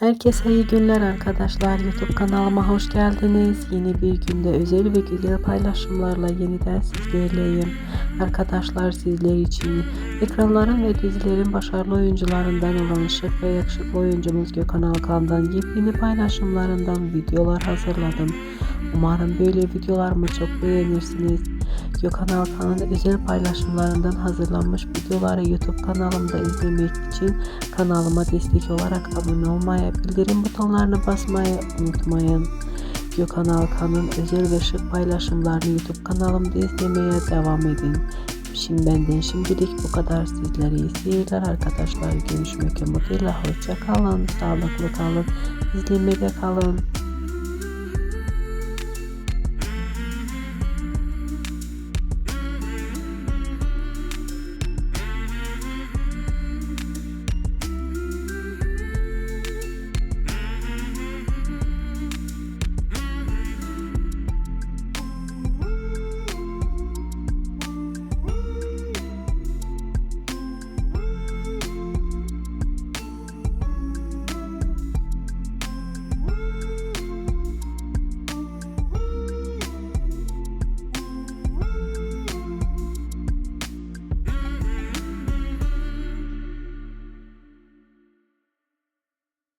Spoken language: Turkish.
Herkese iyi günler arkadaşlar. YouTube kanalıma hoş geldiniz. Yeni bir günde özel ve güzel paylaşımlarla yeniden sizlerleyim. Arkadaşlar sizler için ekranların ve dizilerin başarılı oyuncularından olan şık ve yakışıklı oyuncumuz Gökhan Alkan'dan yepyeni paylaşımlarından videolar hazırladım. Umarım böyle videolarımı çok beğenirsiniz. Gökhan Alkan'ın özel paylaşımlarından hazırlanmış videoları YouTube kanalımda izlemek için kanalıma destek olarak abone olmayı, bildirim butonlarını basmayı unutmayın. Gökhan Alkan'ın özel ve şık paylaşımlarını YouTube kanalımda izlemeye devam edin. Şimdi benden şimdilik bu kadar. Sizlere iyi seyirler arkadaşlar. Görüşmek umuduyla. Hoşça kalın. Sağlıklı kalın. İzlemede kalın.